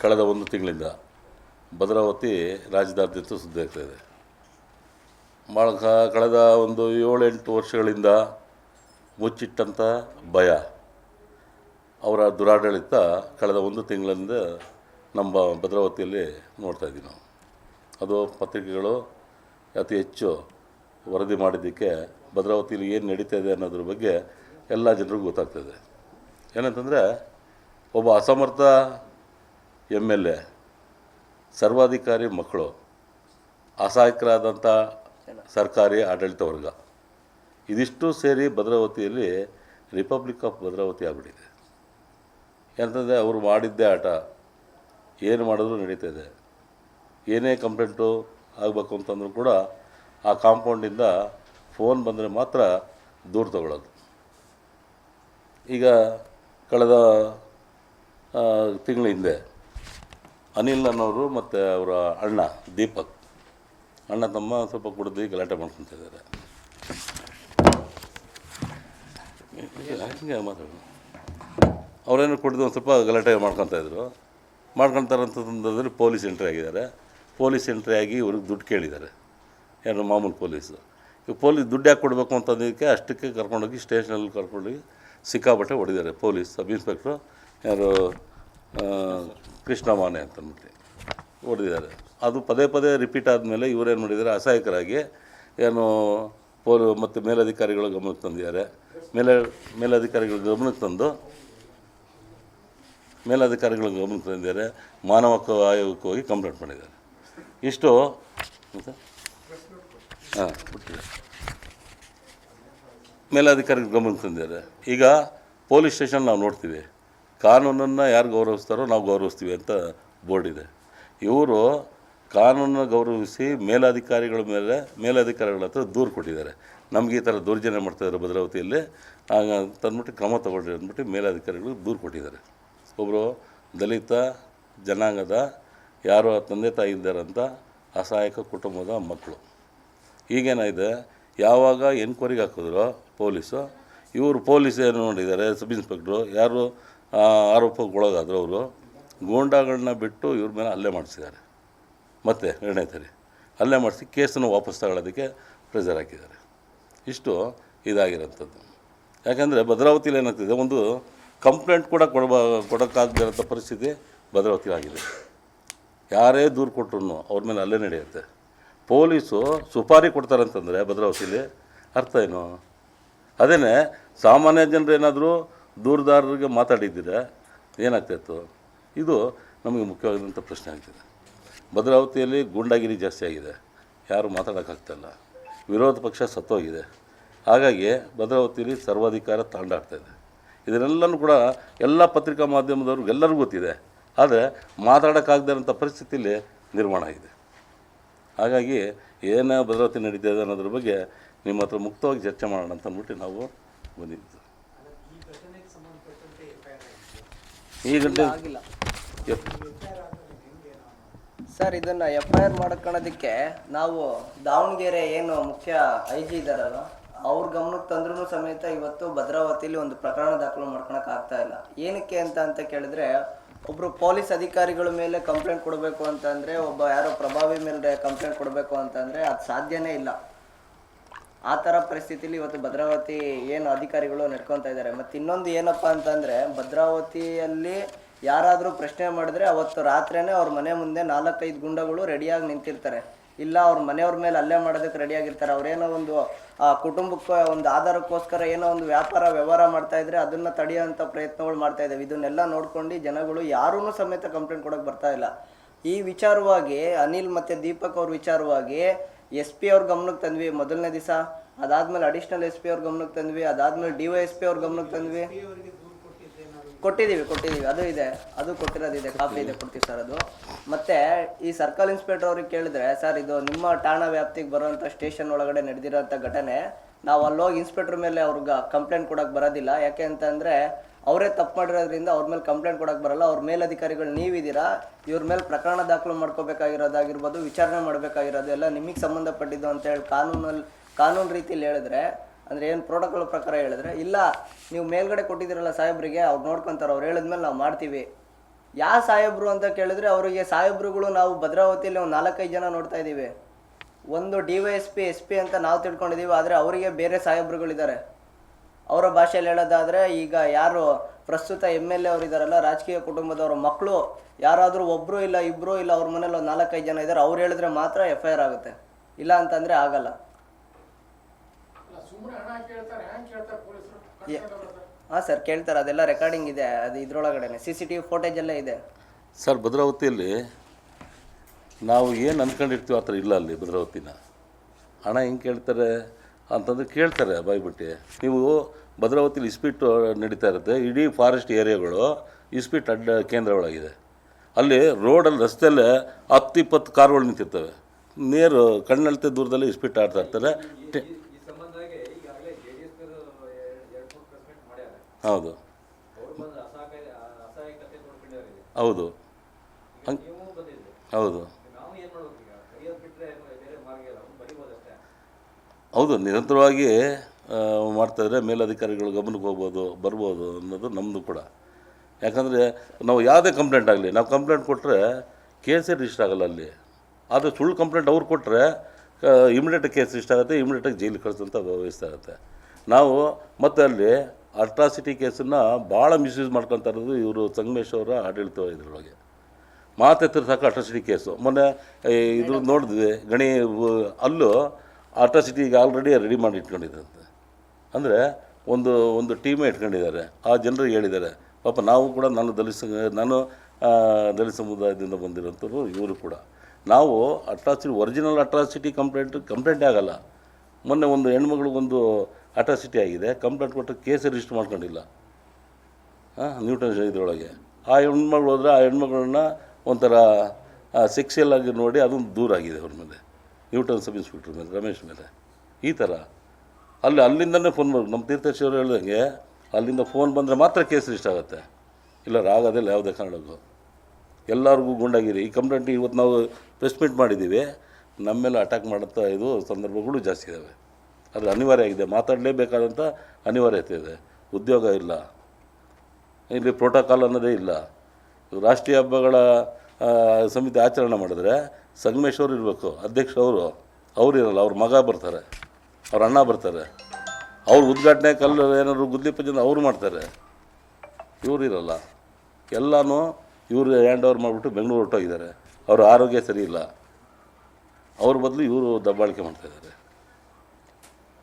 ಕಳೆದ ಒಂದು ತಿಂಗಳಿಂದ ಭದ್ರಾವತಿ ರಾಜಧಾನಿಯಂತೂ ಸುದ್ದಿ ಆಗ್ತಾ ಇದೆ. ಭಾಳ ಕಳೆದ ಒಂದು ಏಳೆಂಟು ವರ್ಷಗಳಿಂದ ಮುಚ್ಚಿಟ್ಟಂಥ ಭಯ. ಅವರ ದುರಾಡಳಿತ ಕಳೆದ ಒಂದು ತಿಂಗಳಿಂದ ನಮ್ಮ ಭದ್ರಾವತಿಯಲ್ಲಿ ನೋಡ್ತಾ ಇದ್ದೀವಿ ನಾವು. ಅದು ಪತ್ರಿಕೆಗಳು ಅತಿ ಹೆಚ್ಚು ವರದಿ ಮಾಡಿದ್ದಕ್ಕೆ ಭದ್ರಾವತಿಯಲ್ಲಿ ಏನು ನಡೀತಾ ಇದೆ ಅನ್ನೋದ್ರ ಬಗ್ಗೆ ಎಲ್ಲ ಜನರಿಗೂ ಗೊತ್ತಾಗ್ತದೆ ಏನಂತಂದರೆ, ಒಬ್ಬ ಅಸಮರ್ಥ ಎಂ ಎಲ್ ಎ, ಸರ್ವಾಧಿಕಾರಿ ಮಕ್ಕಳು ಅಸಹಾಯಕರಾದಂಥ ಸರ್ಕಾರಿ ಆಡಳಿತ ವರ್ಗ. ಇದಿಷ್ಟು ಸೇರಿ ಭದ್ರಾವತಿಯಲ್ಲಿ ರಿಪಬ್ಲಿಕ್ ಆಫ್ ಭದ್ರಾವತಿ ಆಗಿಬಿಟ್ಟಿದೆ. ಯಾಕಂದರೆ ಅವರು ಮಾಡಿದ್ದೇ ಆಟ. ಏನು ಮಾಡಿದ್ರು ನಡೀತಾ ಇದೆ. ಏನೇ ಕಂಪ್ಲೇಂಟು ಆಗಬೇಕು ಅಂತಂದರೂ ಕೂಡ ಆ ಕಾಂಪೌಂಡಿಂದ ಫೋನ್ ಬಂದರೆ ಮಾತ್ರ ದೂರ ತಗೊಳ್ಳೋದು ಈಗ ಕಳೆದ ತಿಂಗಳ ಹಿಂದೆ ಅನಿಲ್ ಅನ್ನೋರು ಮತ್ತು ಅವರ ಅಣ್ಣ, ದೀಪಕ್. ಅಣ್ಣ ತಮ್ಮ ಸ್ವಲ್ಪ ಕುಡಿದು ಗಲಾಟೆ ಮಾಡ್ಕೊತ ಇದ್ದಾರೆ. ಅವರೇನು ಕುಡಿದು ಒಂದು ಸ್ವಲ್ಪ ಗಲಾಟೆ ಮಾಡ್ಕೊತಾಯಿದ್ರು ಇದ್ರು. ಮಾಡ್ಕೊತಾರೆ ಸಂದರ್ಭದಲ್ಲಿ ಪೊಲೀಸ್ ಎಂಟ್ರಿ ಆಗಿದ್ದಾರೆ. ಪೊಲೀಸ್ ಎಂಟ್ರಿ ಆಗಿ ಇವ್ರಿಗೆ ದುಡ್ಡು ಕೇಳಿದ್ದಾರೆ. ಯಾರು ಮಾಮೂಲು ಪೊಲೀಸು. ಈಗ ಪೊಲೀಸ್ ದುಡ್ಡು ಯಾಕೆ ಕೊಡಬೇಕು ಅಂತಂದಕ್ಕೆ ಅಷ್ಟಕ್ಕೆ ಕರ್ಕೊಂಡೋಗಿ ಸ್ಟೇಷನಲ್ಲಿ ಕರ್ಕೊಂಡೋಗಿ ಸಿಕ್ಕಾಪಟ್ಟೆ ಹೊಡಿದ್ದಾರೆ ಪೊಲೀಸ್ ಸಬ್ ಇನ್ಸ್ಪೆಕ್ಟ್ರು. ಯಾರು ಆ, ಕೃಷ್ಣ ಮಾನೆ ಅಂತ ಮತ್ತೆ ಹೊಡೆದಿದ್ದಾರೆ ಅದು ಪದೇ ಪದೇ ರಿಪೀಟ್ ಆದಮೇಲೆ ಇವರೇನು ಮಾಡಿದ್ದಾರೆ? ಅಸಹಾಯಕರಾಗಿ ಏನು ಪೋಲ್ ಮತ್ತು ಮೇಲಧಿಕಾರಿಗಳ ಗಮನಕ್ಕೆ ತಂದಿದ್ದಾರೆ. ಮೇಲೆ ಮೇಲಧಿಕಾರಿಗಳ ಗಮನಕ್ಕೆ ತಂದು ಮೇಲಧಿಕಾರಿಗಳ ಗಮನಕ್ಕೆ ತಂದಿದ್ದಾರೆ. ಮಾನವ ಆಯೋಗಕ್ಕೆ ಹೋಗಿ ಕಂಪ್ಲೇಂಟ್ ಮಾಡಿದ್ದಾರೆ. ಇಷ್ಟು. ಹಾಂ ಬಿಟ್ಟಿದೆ. ಮೇಲಧಿಕಾರಿಗಳ ಗಮನಕ್ಕೆ ತಂದಿದ್ದಾರೆ. ಈಗ ಪೊಲೀಸ್ ಸ್ಟೇಷನ್ ನಾವು ನೋಡ್ತೀವಿ. ಕಾನೂನನ್ನು ಯಾರು ಗೌರವಿಸ್ತಾರೋ ನಾವು ಗೌರವಿಸ್ತೀವಿ ಅಂತ ಬೋರ್ಡ್ ಇದೆ. ಇವರು ಕಾನೂನನ್ನು ಗೌರವಿಸಿ ಮೇಲಧಿಕಾರಿಗಳ ಮೇಲೆ, ಮೇಲಧಿಕಾರಿಗಳ ಹತ್ರ ದೂರು ಕೊಟ್ಟಿದ್ದಾರೆ. ನಮಗೆ ಈ ಥರ ದೌರ್ಜನ್ಯ ಮಾಡ್ತಾಯಿದ್ದಾರೆ ಭದ್ರಾವತಿಯಲ್ಲಿ. ತಂದ್ಬಿಟ್ಟು ಕ್ರಮ ತಗೊಳ್ಳಿ ಅಂದ್ಬಿಟ್ಟು ಮೇಲಾಧಿಕಾರಿಗಳು ದೂರು ಕೊಟ್ಟಿದ್ದಾರೆ. ಒಬ್ಬರು ದಲಿತ, ಜನಾಂಗದ, ಯಾರೋ ತಂದೆ ತಾಯಿ ಇದ್ದಾರಂತ ಅಸಹಾಯಕ ಕುಟುಂಬದ ಮಕ್ಕಳು. ಈಗೇನಾಗಿದೆ ಯಾವಾಗ ಎನ್ಕ್ವೈರಿಗೆ ಹಾಕಿದ್ರು ಪೊಲೀಸು? ಇವರು ಪೊಲೀಸ್ ಏನು ನೋಡಿದ್ದಾರೆ? ಸಬ್ ಇನ್ಸ್ಪೆಕ್ಟ್ರು ಯಾರು ಆ, ಆರೋಪಕ್ಕೆ ಒಳಗಾದ್ರು ಅವರು ಗೂಂಡಾಗಳನ್ನ ಬಿಟ್ಟು ಇವ್ರ ಮೇಲೆ ಹಲ್ಲೆ ಮಾಡಿಸಿದ್ದಾರೆ. ಮತ್ತೆ ಎರಡನೇ ಸರಿ ಹಲ್ಲೆ ಮಾಡಿಸಿ ಕೇಸನ್ನು ವಾಪಸ್ ತಗೊಳ್ಳೋದಕ್ಕೆ ಪ್ರೆಸರ್ ಹಾಕಿದ್ದಾರೆ. ಇಷ್ಟು ಇದಾಗಿರೋಂಥದ್ದು. ಯಾಕೆಂದರೆ ಭದ್ರಾವತಿಲಿ ಏನಾಗ್ತಿದೆ ಒಂದು ಕಂಪ್ಲೇಂಟ್ ಕೂಡ ಕೊಡಬ ಕೊಡೋಕ್ಕಾಗದಿರೋಂಥ ಪರಿಸ್ಥಿತಿ ಭದ್ರಾವತಿ ಆಗಿದೆ. ಯಾರೇ ದೂರು ಕೊಟ್ಟರು ಅವ್ರ ಮೇಲೆ ಅಲ್ಲೇ ನಡೆಯುತ್ತೆ. ಪೊಲೀಸು ಸುಪಾರಿ ಕೊಡ್ತಾರಂತಂದರೆ ಭದ್ರಾವತಿಲಿ ಅರ್ಥ ಏನು? ಅದೇ ಸಾಮಾನ್ಯ ಜನರು ಏನಾದರೂ ದೂರದಾರರಿಗೆ ಮಾತಾಡಿದ್ದೀರಾ? ಏನಾಗ್ತಾಯಿತ್ತು? ಇದು ನಮಗೆ ಮುಖ್ಯವಾದಂಥ ಪ್ರಶ್ನೆ ಆಗ್ತಿದೆ. ಭದ್ರಾವತಿಯಲ್ಲಿ ಗೂಂಡಾಗಿರಿ ಜಾಸ್ತಿ ಆಗಿದೆ. ಯಾರು ಮಾತಾಡೋಕ್ಕಾಗ್ತಾಯಿಲ್ಲ ವಿರೋಧ ಪಕ್ಷ ಸತ್ತೋಗಿದೆ. ಹಾಗಾಗಿ ಭದ್ರಾವತಿಯಲ್ಲಿ ಸರ್ವಾಧಿಕಾರ ತಾಂಡಾಡ್ತಾ ಇದೆ ಇದನ್ನೆಲ್ಲನೂ ಕೂಡ ಎಲ್ಲ ಪತ್ರಿಕಾ ಮಾಧ್ಯಮದವ್ರಿಗೆ ಎಲ್ಲರಿಗೂ ಗೊತ್ತಿದೆ. ಆದರೆ ಮಾತಾಡೋಕ್ಕಾಗದೇ ಇರೋಂಥ ಪರಿಸ್ಥಿತಿಯಲ್ಲಿ ನಿರ್ಮಾಣ ಆಗಿದೆ. ಹಾಗಾಗಿ ಏನೇ ಭದ್ರತೆ ನಡೀತಾ ಇದೆ ಅನ್ನೋದ್ರ ಬಗ್ಗೆ ನಿಮ್ಮ ಹತ್ರ ಮುಕ್ತವಾಗಿ ಚರ್ಚೆ ಮಾಡೋಣ ಅಂತ ಅಂದ್ಬಿಟ್ಟು ನಾವು ಬಂದಿದ್ದು ಈ ಗಂಟೆ ಆಗಿಲ್ಲ ಸರ್ ಇದನ್ನ ಎಫ್ ಐ ಆರ್ ಮಾಡ್ಕೊಳ್ಳೋದಕ್ಕೆ ನಾವು ದಾವಣಗೆರೆ ಏನು ಮುಖ್ಯ ಐ ಜಿ ಇದಾರಲ್ಲ ಅವ್ರ ಗಮನಕ್ಕೆ ತಂದ್ರೂ ಸಮೇತ ಇವತ್ತು ಭದ್ರಾವತಿಲಿ ಒಂದು ಪ್ರಕರಣ ದಾಖಲು ಮಾಡ್ಕೊಳಕ್ ಆಗ್ತಾ ಇಲ್ಲ. ಏನಕ್ಕೆ ಅಂತ ಅಂತ ಕೇಳಿದ್ರೆ ಒಬ್ರು ಪೊಲೀಸ್ ಅಧಿಕಾರಿಗಳ ಮೇಲೆ ಕಂಪ್ಲೇಂಟ್ ಕೊಡಬೇಕು ಅಂತಂದ್ರೆ ಒಬ್ಬ ಯಾರೋ ಪ್ರಭಾವಿ ಮೇಲೆ ಕಂಪ್ಲೇಂಟ್ ಕೊಡಬೇಕು ಅಂತಂದ್ರೆ ಅದು ಸಾಧ್ಯನೇ ಇಲ್ಲ. ಆ ಥರ ಪರಿಸ್ಥಿತಿಲಿ ಇವತ್ತು ಭದ್ರಾವತಿ ಏನು ಅಧಿಕಾರಿಗಳು ನಡ್ಕೊತಾ ಇದ್ದಾರೆ. ಮತ್ತು ಇನ್ನೊಂದು ಏನಪ್ಪ ಅಂತಂದರೆ ಭದ್ರಾವತಿಯಲ್ಲಿ ಯಾರಾದರೂ ಪ್ರಶ್ನೆ ಮಾಡಿದ್ರೆ ಅವತ್ತು ರಾತ್ರಿನೇ ಅವ್ರ ಮನೆ ಮುಂದೆ ನಾಲ್ಕೈದು ಗುಂಡಗಳು ರೆಡಿಯಾಗಿ ನಿಂತಿರ್ತಾರೆ. ಇಲ್ಲ ಅವ್ರ ಮನೆಯವ್ರ ಮೇಲೆ ಅಲ್ಲೇ ಮಾಡೋದಕ್ಕೆ ರೆಡಿಯಾಗಿರ್ತಾರೆ. ಅವ್ರೇನೋ ಒಂದು, ಆ, ಕುಟುಂಬಕ್ಕೆ, ಒಂದು ಆಧಾರಕ್ಕೋಸ್ಕರ ಏನೋ ಒಂದು ವ್ಯಾಪಾರ, ವ್ಯವಹಾರ ಮಾಡ್ತಾ ಇದ್ರೆ ಅದನ್ನ ತಡೆಯೋಂಥ ಪ್ರಯತ್ನಗಳು ಮಾಡ್ತಾ ಇದ್ದಾವೆ ಇದನ್ನೆಲ್ಲ ನೋಡ್ಕೊಂಡು ಜನಗಳು ಯಾರೂ ಸಮೇತ ಕಂಪ್ಲೇಂಟ್ ಕೊಡೋಕೆ ಬರ್ತಾ ಇಲ್ಲ. ಈ ವಿಚಾರವಾಗಿ ಅನಿಲ್ ಮತ್ತು ದೀಪಕ್ ಅವ್ರ ವಿಚಾರವಾಗಿ ಎಸ್ ಪಿ ಅವ್ರ ಗಮನಕ್ಕೆ ತಂದ್ವಿ ಮೊದಲನೇ ದಿವಸ, ಅದಾದ್ಮೇಲೆ ಅಡಿಷನಲ್ ಎಸ್ ಪಿ ಅವ್ರ ಗಮನಕ್ಕೆ ತಂದ್ವಿ, ಅದಾದ್ಮೇಲೆ ಡಿ ವೈ ಎಸ್ ಪಿ ಅವ್ರ ಗಮನಕ್ಕೆ ತಂದ್ವಿ. ಕೊಟ್ಟಿದ್ದೀವಿ ಕೊಟ್ಟಿದ್ದೀವಿ, ಅದು ಇದೆ, ಅದು ಕೊಟ್ಟಿರೋದಿದೆ ಕಾಪಿ ಇದೆ ಕೊಡ್ತೀವಿ ಸರ್ ಅದು. ಮತ್ತೆ ಈ ಸರ್ಕಲ್ ಇನ್ಸ್ಪೆಕ್ಟರ್ ಅವ್ರಿಗೆ ಕೇಳಿದ್ರೆ, ಸರ್, ಇದು ನಿಮ್ಮ ಠಾಣಾ ವ್ಯಾಪ್ತಿಗೆ ಬರುವಂಥ ಸ್ಟೇಷನ್ ಒಳಗಡೆ ನಡೆದಿರೋಂಥ ಘಟನೆ, ನಾವು ಅಲ್ಲೋಗಿ ಇನ್ಸ್ಪೆಕ್ಟರ್ ಮೇಲೆ ಅವ್ರಿಗೆ ಕಂಪ್ಲೇಂಟ್ ಕೊಡೋಕೆ ಬರೋದಿಲ್ಲ. ಯಾಕೆ ಅಂತಂದ್ರೆ ಅವರೇ ತಪ್ಪು ಮಾಡಿರೋದ್ರಿಂದ ಅವ್ರ ಮೇಲೆ ಕಂಪ್ಲೇಂಟ್ ಕೊಡಕ್ಕೆ ಬರಲ್ಲ. ಅವ್ರ ಮೇಲಧಿಕಾರಿಗಳು ನೀವಿದ್ದೀರಾ? ಇವ್ರ ಮೇಲೆ ಪ್ರಕರಣ ದಾಖಲು ಮಾಡ್ಕೋಬೇಕಾಗಿರೋದಾಗಿರ್ಬೋದು, ವಿಚಾರಣೆ ಮಾಡಬೇಕಾಗಿರೋದು ಎಲ್ಲ ನಿಮಗೆ ಸಂಬಂಧಪಟ್ಟಿದ್ದು ಅಂತ ಹೇಳಿ ಕಾನೂನಲ್ಲಿ, ಕಾನೂನು ರೀತಿಯಲ್ಲಿ ಹೇಳಿದ್ರೆ, ಅಂದರೆ ಏನು ಪ್ರೋಟೋಕಾಲ್ ಪ್ರಕಾರ ಹೇಳಿದ್ರೆ, ಇಲ್ಲ, ನೀವು ಮೇಲ್ಗಡೆ ಕೊಟ್ಟಿದ್ದೀರಲ್ಲ ಸಾಹೇಬ್ರಿಗೆ, ಅವ್ರು ನೋಡ್ಕೊಂತಾರೆ, ಅವ್ರು ಹೇಳಿದ್ಮೇಲೆ ನಾವು ಮಾಡ್ತೀವಿ. ಯಾವ ಸಾಹೇಬ್ರು ಅಂತ ಕೇಳಿದ್ರೆ ಅವರಿಗೆ ಸಾಹೇಬ್ರುಗಳು ನಾವು ಭದ್ರಾವತಿಯಲ್ಲಿ ಒಂದು ನಾಲ್ಕೈದು ಜನ ನೋಡ್ತಾ ಇದ್ದೀವಿ. ಒಂದು D Y S P S P ಅಂತ ನಾವು ತಿಳ್ಕೊಂಡಿದ್ದೀವಿ, ಆದರೆ ಅವರಿಗೆ ಬೇರೆ ಸಾಹೇಬ್ರುಗಳಿದ್ದಾರೆ. ಅವರ ಭಾಷೆಯಲ್ಲಿ ಹೇಳೋದಾದರೆ ಈಗ ಯಾರು ಪ್ರಸ್ತುತ ಎಂ ಎಲ್ ಎ ಅವರು ಇದ್ದಾರಲ್ಲ ರಾಜಕೀಯ ಕುಟುಂಬದವ್ರ ಮಕ್ಕಳು ಯಾರಾದರೂ ಒಬ್ಬರು ಇಲ್ಲ ಇಬ್ಬರು ಇಲ್ಲ ಅವ್ರ ಮನೇಲಿ ಒಂದು ನಾಲ್ಕೈದು ಜನ ಇದ್ದಾರೆ ಅವ್ರು ಹೇಳಿದ್ರೆ ಮಾತ್ರ ಎಫ್ ಐ ಆರ್ ಆಗುತ್ತೆ. ಇಲ್ಲ ಅಂತಂದರೆ ಆಗಲ್ಲ. ಹಾಂ ಸರ್ ಕೇಳ್ತಾರೆ ಅದೆಲ್ಲ ರೆಕಾರ್ಡಿಂಗ್ ಇದೆ ಅದು ಇದ್ರೊಳಗಡೆ C C T V footage ಎಲ್ಲ ಇದೆ. ಸರ್ ಭದ್ರಾವತಿಯಲ್ಲಿ ನಾವು ಏನು ಅಂದ್ಕೊಂಡಿರ್ತೀವಿ ಆ ಥರ ಇಲ್ಲ ಅಲ್ಲಿ ಭದ್ರಾವತಿನ. ಹಣ ಹೆಂಗೆ ಕೇಳ್ತಾರೆ? ಅಂತಂದ್ರೆ ಕೇಳ್ತಾರೆ ಬಾಯ್ಬಿಟ್ಟು. ನೀವು ಭದ್ರಾವತಿಲಿ ಇಸ್ಪೀಟ್ ನಡೀತಾ ಇರುತ್ತೆ ಇಡೀ ಫಾರೆಸ್ಟ್ ಏರಿಯಾಗಳು ಇಸ್ಪೀಟ್ ಅಡ್ಡ ಕೇಂದ್ರಗಳಾಗಿದೆ. ಅಲ್ಲಿ ರೋಡಲ್ಲಿ ರಸ್ತೆಯಲ್ಲೇ ಹತ್ತು ಇಪ್ಪತ್ತು ಕಾರುಗಳು ನಿಂತಿರ್ತವೆ. ನೇರು ಕಣ್ಣಳತೆ ದೂರದಲ್ಲಿ ಇಸ್ಪೀಟ್ ಆಡ್ತಾ ಇರ್ತಾರೆ. ಹೌದು. ಈ ಸಂಬಂಧವಾಗಿ ಈಗಾಗಲೇ ಜೆ ಡಿ ಎಸ್ ಎರಡು ಮೂರು ಪ್ರೆಸ್ ಮೀಟ್ ಮಾಡ್ಯಾರ ಹೌದು ಅವ್ರು ಬಂದು ಅಸಹಾಯ ಅಸಹಾಯಕತೆ ನೋಡ್ಕೊಂಡಿದ್ದಾರೆ ಇಲ್ಲಿ. ಹೌದು ಈಗ ನೀವು ಬಂದಿದ್ರಿ ಹೌದು ನಾವು ಏನ್ ಮಾಡ್ಬೇಕು ಈಗ ಕೈಯಲ್ಲಿ ಬಿಟ್ರೆ ಬೇರೆ ಮಾರ್ಗ ಇಲ್ಲ ಅವ್ನು ಬರಿಬೋದಷ್ಟೇ ಹೌದು ನಿರಂತರವಾಗಿ ಮಾಡ್ತಾಯಿದ್ರೆ ಮೇಲಧಿಕಾರಿಗಳು ಗಮನಕ್ಕೆ ಹೋಗ್ಬೋದು ಬರ್ಬೋದು ಅನ್ನೋದು ನಮ್ಮದು ಕೂಡ. ಯಾಕಂದರೆ ನಾವು ಯಾವುದೇ ಕಂಪ್ಲೇಂಟ್ ಆಗಲಿ ನಾವು ಕಂಪ್ಲೇಂಟ್ ಕೊಟ್ಟರೆ ಕೇಸೇ ರಿಜಿಸ್ಟರ್ ಆಗಲ್ಲ ಅಲ್ಲಿ. ಆದರೆ ಸುಳ್ಳು ಕಂಪ್ಲೇಂಟ್ ಅವ್ರು ಕೊಟ್ಟರೆ ಇಮಿಡಿಯೇಟಾಗಿ ಕೇಸ್ ರಿಜಿಸ್ಟರ್ ಆಗುತ್ತೆ ಇಮಿಡಿಯೇಟಾಗಿ ಜೈಲಿಗೆ ಕಳಿಸೋಂಥ ವ್ಯವಸ್ಥೆ ಆಗುತ್ತೆ. ನಾವು ಮತ್ತು ಅಲ್ಲಿ ಅಟ್ರಾಸಿಟಿ ಕೇಸನ್ನು ಭಾಳ ಮಿಸ್ಯೂಸ್ ಮಾಡ್ಕೊತಾ ಇರೋದು ಇವರು ಸಂಗಮೇಶ್ ಅವರ ಆಡಳಿತ ಇದ್ರೊಳಗೆ ಮಾತೆ ಸಾಕು ಅಟ್ರಾಸಿಟಿ ಕೇಸು ಮೊನ್ನೆ ಇದು ಇದ್ರ ನೋಡಿದ್ವಿ ಗಣಿ ಅಲ್ಲೂ ಅಟ್ರಾಸಿಟಿ ಈಗ ಆಲ್ರೆಡಿ ರೆಡಿ ಮಾಡಿ ಇಟ್ಕೊಂಡಿದ್ದಂತೆ ಅಂದರೆ ಒಂದು ಒಂದು ಟೀಮೇ ಇಟ್ಕೊಂಡಿದ್ದಾರೆ. ಆ ಜನರಿಗೆ ಹೇಳಿದ್ದಾರೆ, ಪಾಪ ನಾವು ಕೂಡ ನಾನು ದಲಿತ ನಾನು ದಲಿತ ಸಮುದಾಯದಿಂದ ಬಂದಿರೋಂಥವ್ರು ಇವರು ಕೂಡ. ನಾವು atrocity original atrocity complaint complaint ಆಗಲ್ಲ. ಮೊನ್ನೆ ಒಂದು ಹೆಣ್ಮಗಳಿಗೊಂದು ಅಟ್ರಾಸಿಟಿ ಆಗಿದೆ ಕಂಪ್ಲೇಂಟ್ ಕೊಟ್ಟು ಕೇಸ್ ರಿಜಿಸ್ಟರ್ ಮಾಡ್ಕೊಂಡಿಲ್ಲ. ಹಾಂ ನ್ಯೂಟನ್ ಇದರೊಳಗೆ ಆ ಹೆಣ್ಮಗಳು ಹೋದರೆ ಆ ಹೆಣ್ಮಗಳನ್ನ ಒಂಥರ ಸೆಕ್ಸಿಯಲ್ ಆಗಿ ನೋಡಿ ಅದೊಂದು ದೂರ ಆಗಿದೆ ಅವ್ರ ಮೇಲೆ. ನ್ಯೂಟನ್ ಸಬ್ ಇನ್ಸ್ಪೆಕ್ಟ್ರ್ ಮೇಲೆ, ರಮೇಶ್ ಮೇಲೆ. ಈ ಥರ ಅಲ್ಲಿ, ಅಲ್ಲಿಂದನೇ ಫೋನ್ ಮಾಡಿ ನಮ್ಮ ತೀರ್ಥೇಶ್ ಅವರು ಹೇಳ್ದಂಗೆ, ಅಲ್ಲಿಂದ ಫೋನ್ ಬಂದರೆ ಮಾತ್ರ ಕೇಸ್ ರಿಜಿಸ್ಟರ್ ಆಗುತ್ತೆ. ಇಲ್ಲ ಆಗೋದಿಲ್ಲ ಯಾವುದೇ ಕಾರಣಕ್ಕೂ ಎಲ್ಲರಿಗೂ ಗುಂಡಾಗಿರಿ. ಈ ಕಂಪ್ಲೇಂಟ್ ಇವತ್ತು ನಾವು ಪ್ರೆಸ್ ಮೀಟ್ ಮಾಡಿದ್ದೀವಿ ನಮ್ಮ ಮೇಲೆ ಅಟ್ಯಾಕ್ ಮಾಡುತ್ತಾ ಇದು ಸಂದರ್ಭಗಳು ಜಾಸ್ತಿ ಇದ್ದಾವೆ ಅದು ಅನಿವಾರ್ಯ ಆಗಿದೆ. ಮಾತಾಡಲೇಬೇಕಾದಂಥ ಅನಿವಾರ್ಯತೆ ಇದೆ. ಉದ್ಯೋಗ ಇಲ್ಲ. ಇಲ್ಲಿ ಪ್ರೋಟೋಕಾಲ್ ಅನ್ನೋದೇ ಇಲ್ಲ. ರಾಷ್ಟ್ರೀಯ ಹಬ್ಬಗಳ ಸಮಿತಿ ಆಚರಣೆ ಮಾಡಿದ್ರೆ ಸಂಗಮೇಶ್ವರು ಇರಬೇಕು ಅಧ್ಯಕ್ಷ ಅವರು ಅವ್ರು ಇರಲ್ಲ, ಅವ್ರ ಮಗ ಬರ್ತಾರೆ, ಅವ್ರ ಅಣ್ಣ ಬರ್ತಾರೆ, ಅವ್ರ ಉದ್ಘಾಟನೆ ಕಲ್ಲು ಏನಾದ್ರು ಗುದ್ಲಿ ಪಂಜನ ಅವ್ರು ಮಾಡ್ತಾರೆ. ಇವ್ರು ಇರಲ್ಲ. ಎಲ್ಲನೂ ಇವರು ಹ್ಯಾಂಡ್ ಓವರ್ ಮಾಡಿಬಿಟ್ಟು ಬೆಂಗಳೂರು ಹೊರಟೋಗಿದ್ದಾರೆ. ಅವ್ರ ಆರೋಗ್ಯ ಸರಿ ಇಲ್ಲ. ಅವ್ರ ಬದಲು ಇವರು ದಬ್ಬಾಳಿಕೆ ಮಾಡ್ತಾಯಿದ್ದಾರೆ